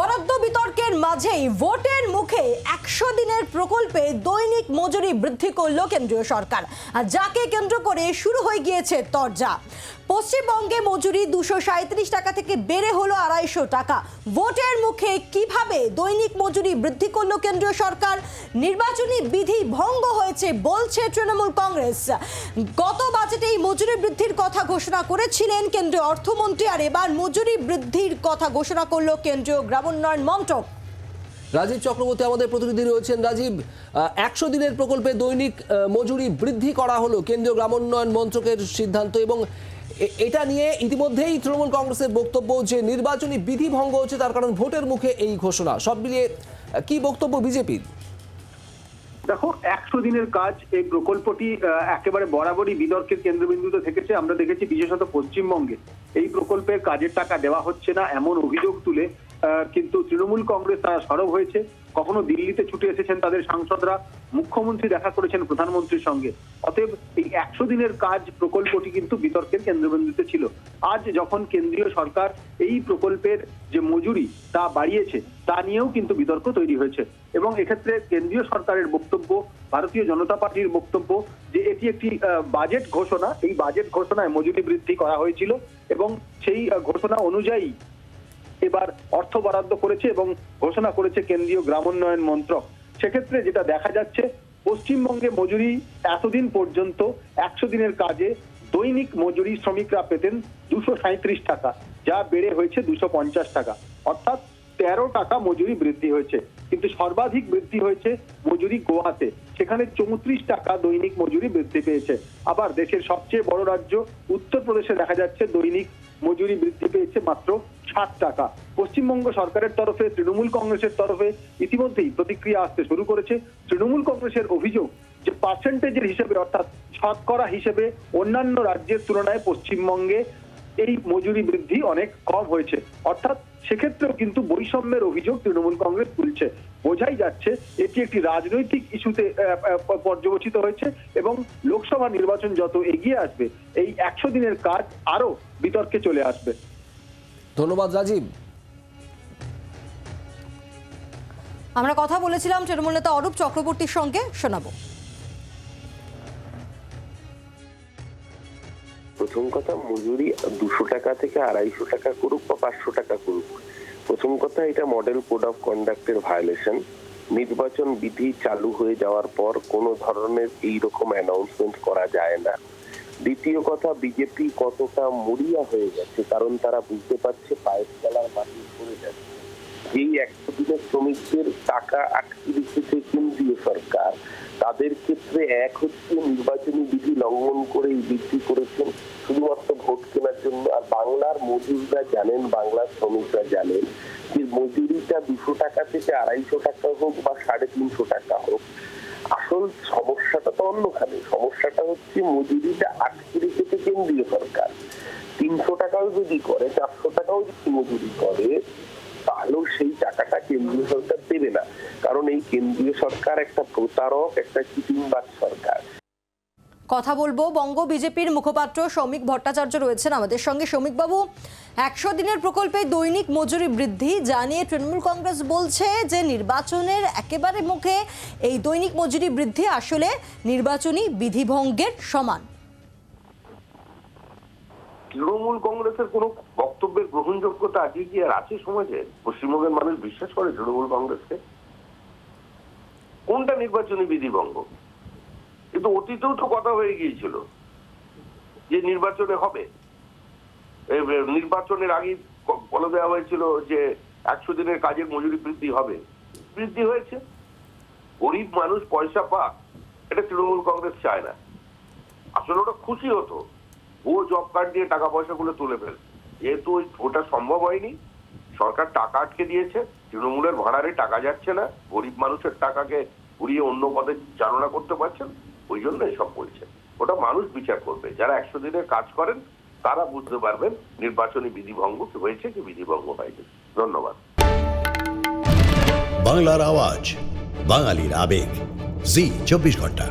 বরাদ্দ বিতর্কের মাঝেই ভোটের মুখে একশো দিনের প্রকল্পে দৈনিক মজুরি বৃদ্ধি করল কেন্দ্রীয় সরকার। যাকে কেন্দ্র করে শুরু হয়ে গিয়েছে তরজা। পশ্চিমবঙ্গে মজুরি দুশো সাঁত্রিশ টাকা থেকে বেড়ে হলো আড়াইশো টাকা। ভোটের মুখে কীভাবে দৈনিক মজুরি বৃদ্ধি করল কেন্দ্রীয় সরকার? নির্বাচনী বিধি ভঙ্গ হয়েছে বলছে তৃণমূল কংগ্রেস। গত বাজেটেই মজুরি বৃদ্ধির কথা ঘোষণা করেছিলেন কেন্দ্রীয় অর্থমন্ত্রী, আর এবার মজুরি বৃদ্ধির কথা ঘোষণা করল কেন্দ্রীয় গ্রামোন্নয়ন মন্ত্রক। রাজীব চক্রবর্তী, আমাদের প্রতিনিধি রয়েছেন। রাজীব একশো দিনের প্রকল্পে দৈনিক মজুরি বৃদ্ধি করা হলো কেন্দ্রীয় গ্রামোন্নয়ন মন্ত্রকের সিদ্ধান্ত এবং এটা নিয়ে ইতিমধ্যেই তৃণমূল কংগ্রেসের বক্তব্য যে নির্বাচনী বিধি ভঙ্গ হচ্ছে তার কারণ ভোটের মুখে এই ঘোষণা। সব মিলিয়ে কি বক্তব্য বিজেপির দেখো, একশো দিনের কাজ এই প্রকল্পটি একেবারে বরাবরই বিতর্কের কেন্দ্রবিন্দুতে থেকেছে। আমরা দেখেছি বিশেষত পশ্চিমবঙ্গে। এই প্রকল্পের কাজের টাকা দেওয়া হচ্ছে না, এমন অভিযোগ তুলে কিন্তু তৃণমূল কংগ্রেস তারা সরব হয়েছে। কখনো দিল্লিতে ছুটে এসেছেন তাদের সাংসদরা। মুখ্যমন্ত্রী দেখা করেছেন প্রধানমন্ত্রীর সঙ্গে। অতএব এই একশো দিনের কাজ প্রকল্পটি কিন্তু বিতর্কের কেন্দ্রবিন্দুতে ছিল। আজ যখন কেন্দ্রীয় সরকার এই প্রকল্পের যে মজুরি তা বাড়িয়েছে, তা নিয়েও কিন্তু বিতর্ক তৈরি হয়েছে। এবং এক্ষেত্রে কেন্দ্রীয় সরকারের বক্তব্য, ভারতীয় জনতা পার্টির বক্তব্য যে এটি একটি বাজেট ঘোষণা, এই বাজেট ঘোষণায় মজুরি বৃদ্ধি করা হয়েছিল এবং সেই ঘোষণা অনুযায়ী এবার অর্থ বরাদ্দ করেছে এবং ঘোষণা করেছে কেন্দ্রীয় গ্রামোন্নয়ন মন্ত্রক। সেক্ষেত্রে যেটা দেখা যাচ্ছে, পশ্চিমবঙ্গে মজুরি এতদিন পর্যন্ত একশো দিনের কাজে দৈনিক মজুরি শ্রমিকরা পেতেন দুশো সাঁত্রিশ টাকা, যা বেড়ে হয়েছে দুশো পঞ্চাশ টাকা। অর্থাৎ তেরো টাকা মজুরি বৃদ্ধি হয়েছে। কিন্তু সর্বাধিক বৃদ্ধি হয়েছে মজুরি গোয়াতে। সেখানে চৌত্রিশ টাকা দৈনিক মজুরি বৃদ্ধি পেয়েছে। আবার দেশের সবচেয়ে বড় রাজ্য উত্তরপ্রদেশে দেখা যাচ্ছে দৈনিক মজুরি বৃদ্ধি ষাট টাকা। পশ্চিমবঙ্গ সরকারের তরফে তৃণমূল কংগ্রেসের তরফে ইতিমধ্যেই প্রতিক্রিয়া আসতে শুরু করেছে। তৃণমূল কংগ্রেসের অভিযোগ যে পার্সেন্টেজের হিসেবে অর্থাৎ শতকরা হিসেবে অন্যান্য রাজ্যের তুলনায় পশ্চিমবঙ্গে এই মজুরি বৃদ্ধি অনেক কম হয়েছে। অর্থাৎ সেক্ষেত্রেও কিন্তু বৈষম্যের অভিযোগ তৃণমূল কংগ্রেস তুলছে। বোঝাই যাচ্ছে এটি একটি রাজনৈতিক ইস্যুতে আহ, হয়েছে এবং লোকসভা নির্বাচন যত এগিয়ে আসবে এই একশো দিনের কাজ আরও বিতর্কে চলে আসবে। ধন্যবাদ রাজীব। আমরা কথা বলেছিলাম তৃণমূল নেতা অরূপ চক্রবর্তীর সঙ্গে শোনাবো। প্রথম কথা মজুরি দুশো টাকা থেকে আড়াইশো টাকা করুক বা পাঁচশো টাকা করুক। প্রথম কথা এটা মডেল কোড অফ কন্ডাক্টের ভায়োলেশন নির্বাচন বিধি চালু হয়ে যাওয়ার পর কোনো ধরনের এই রকম অ্যানাউন্সমেন্ট করা যায় না। দ্বিতীয় কথা বিজেপি কতটা মরিয়া হয়ে গেছে, কারণ তারা বুঝতে পারছে পায়ের তলার মাটি পড়ে যাচ্ছে। যেই একশো দিনের শ্রমিকদের টাকা আটকে রেখেছে কেন্দ্রীয় সরকার, তাদের ক্ষেত্রে এক হচ্ছে নির্বাচনী বিধি লঙ্ঘন করে এই বৃদ্ধি করেছেন শুধুমাত্র ভোট কেনার জন্য। আর বাংলার মজুররা জানেন, বাংলার শ্রমিকরা জানেন, যে মজুরিটা দুশো টাকা থেকে আড়াইশো টাকা হোক বা সাড়ে তিনশো টাকা হোক আসল সমস্যাটা তো অন্যখানে। সমস্যাটা হচ্ছে মজুরিটা আটকে রেখেছে কেন্দ্রীয় সরকার। তিনশো টাকাও যদি করে, চারশো টাকাও যদি মজুরি করে তাহলেও সেই টাকাটা কেন্দ্রীয় সরকার দেবে না। কারণ এই কেন্দ্রীয় সরকার একটা প্রতারক, একটা চিটিংবাজ সরকার। কথা বলব। বঙ্গ বিজেপির মুখপাত্র শ্রমিক ভট্টাচার্য রয়েছেন আমাদের সঙ্গে। শ্রমিকবাবু একশো দিনের প্রকল্পে দৈনিক মজুরি বৃদ্ধি জানিয়ে তৃণমূল কংগ্রেস বলছে যে নির্বাচনের একেবারে মুখে এই দৈনিক মজুরি বৃদ্ধি আসলে নির্বাচনী বিধিভঙ্গের সমান। তৃণমূল কংগ্রেসের কোনো বক্তব্যের গ্রহণযোগ্যতা আজকে কি আর আছে সমাজে? পশ্চিমবঙ্গের মানুষ বিশ্বাস করে তৃণমূল কংগ্রেসকে? কোনটা নির্বাচনী বিধিভঙ্গ? কিন্তু অতীতেও তো কথা হয়ে গিয়েছিল যে নির্বাচনে হবে। নির্বাচনের আগে বলে দেওয়া হয়েছিল যে একশো দিনের কাজের মজুরি বৃদ্ধি হবে। বৃদ্ধি হয়েছে। গরিব মানুষ পয়সা পাক, এটা তৃণমূল কংগ্রেস চায় না। আসলে ওটা খুশি হতো। ও জব কার্ড দিয়ে টাকা পয়সাগুলো তুলে ফেল। যেহেতু ওটা সম্ভব হয়নি, সরকার টাকা আটকে দিয়েছে, তৃণমূলের ভাড়ারে টাকা যাচ্ছে না, গরিব মানুষের টাকাকে ঘুরিয়ে অন্য পদে চালনা করতে পারছেন ওই জন্য এসব বলছে। ওটা মানুষ বিচার করবে। যারা একশো দিনের কাজ করেন, তারা বুঝতে পারবেন নির্বাচনী বিধিভঙ্গ কি হয়েছে, কি বিধিভঙ্গ হয়নি। ধন্যবাদ। বাংলার আওয়াজ, বাঙালির আবেগ। জি, চব্বিশ ঘণ্টা।